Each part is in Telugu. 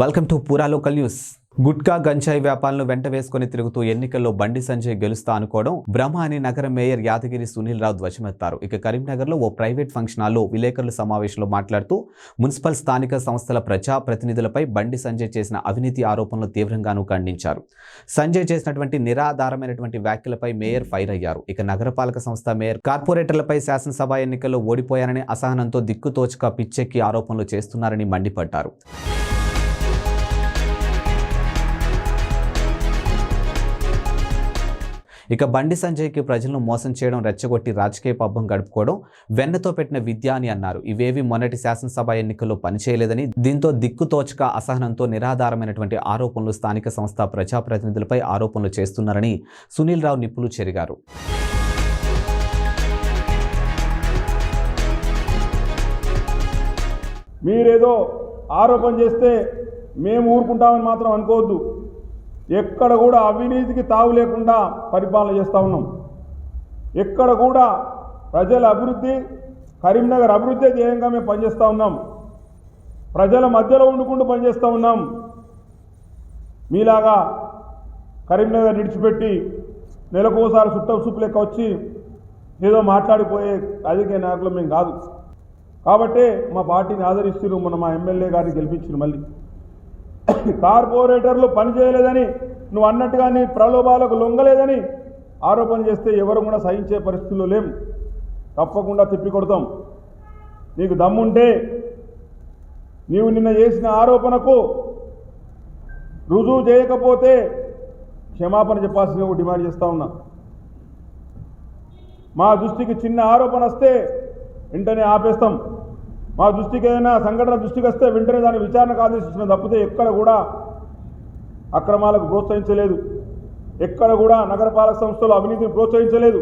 Welcome to Poora local news. Gutka గంజాయి వ్యాపారాలను వెంట వేసుకుని తిరుగుతూ ఎన్నికల్లో బండి సంజయ్ గెలుస్తా అనుకోవడం భ్రమ అని నగర మేయర్ యాదగిరి సునీల్ రావు ధ్వజమెత్తారు. ఇక కరీంనగర్లో ఓ ప్రైవేట్ ఫంక్షన్ హాల్లో విలేకరుల సమావేశంలో మాట్లాడుతూ మున్సిపల్ స్థానిక సంస్థల ప్రజా ప్రతినిధులపై బండి సంజయ్ చేసిన అవినీతి ఆరోపణలు తీవ్రంగానూ ఖండించారు. సంజయ్ చేసినటువంటి నిరాధారమైనటువంటి వ్యాఖ్యలపై మేయర్ ఫైర్ అయ్యారు. ఇక నగరపాలక సంస్థ మేయర్ కార్పొరేటర్లపై శాసనసభ ఎన్నికల్లో ఓడిపోయారని అసహనంతో దిక్కుతోచక పిచ్చెక్కి ఆరోపణలు చేస్తున్నారని మండిపడ్డారు. ఇక బండి సంజయ్కి ప్రజలను మోసం చేయడం రెచ్చగొట్టి రాజకీయ పబ్బం గడుపుకోవడం వెన్నతో పెట్టిన విద్య అని అన్నారు. ఇవేవి మొన్నటి శాసనసభ ఎన్నికల్లో పనిచేయలేదని దీంతో దిక్కుతోచక అసహనంతో నిరాధారమైనటువంటి ఆరోపణలు స్థానిక సంస్థ ప్రజాప్రతినిధులపై ఆరోపణలు చేస్తున్నారని సునీల్ రావు నిప్పులు చెరిగారు. మీరేదో ఆరోపణ చేస్తే మేము ఊరుకుంటామని మాత్రం అనుకోవద్దు. ఎక్కడ కూడా అవినీతికి తావు లేకుండా పరిపాలన చేస్తూ ఉన్నాం. ఎక్కడ కూడా ప్రజల అభివృద్ధి కరీంనగర్ అభివృద్ధి ధ్యేయంగా మేము పనిచేస్తూ ఉన్నాం. ప్రజల మధ్యలో ఉండుకుంటూ పనిచేస్తూ ఉన్నాం. మీలాగా కరీంనగర్ విడిచిపెట్టి నెలకోసారి సుట్ట చూపు లెక్క వచ్చి ఏదో మాట్లాడిపోయే రాజకీయ నాయకులు మేము కాదు. కాబట్టి మా పార్టీని ఆదరిస్తున్నారు మొన్న మా ఎమ్మెల్యే గారిని గెలిపించారు మళ్ళీ. కార్పొరేటర్లు పనిచేయలేదని నువ్వు అన్నట్టుగా నీ ప్రలోభాలకు లొంగలేదని ఆరోపణ చేస్తే ఎవరు కూడా సహించే పరిస్థితుల్లో లేం తప్పకుండా తిప్పి కొడతాం నీకు దమ్ముంటే నీవు నిన్న చేసిన ఆరోపణకు రుజువు చేయకపోతే క్షమాపణ చెప్పాల్సిన డిమాండ్ చేస్తూ ఉన్నా. మా దృష్టికి చిన్న ఆరోపణ వస్తే వెంటనే ఆపేస్తాం. మా దృష్టికి ఏదైనా సంఘటన దృష్టికి వస్తే వెంటనే దాని విచారణకు ఆదేశించిన తప్పితే ఎక్కడ కూడా అక్రమాలకు ప్రోత్సహించలేదు. ఎక్కడ కూడా నగరపాలక సంస్థలు అవినీతిని ప్రోత్సహించలేదు.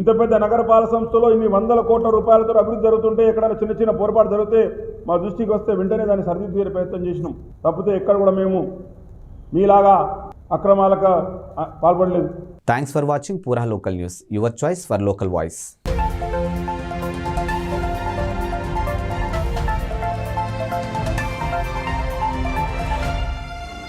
ఇంత పెద్ద నగరపాలక సంస్థలో ఇన్ని వందల కోట్ల రూపాయలతో అభివృద్ధి జరుగుతుంటే ఎక్కడైనా చిన్న చిన్న పొరపాటు జరిగితే మా దృష్టికి వస్తే వెంటనే దాన్ని సరిదిద్దుకునే ప్రయత్నం చేసినాం. తప్పితే ఎక్కడ కూడా మేము మీలాగా అక్రమాలకు పాల్పడలేదు. Thanks for watching Poora local news your choice for local voice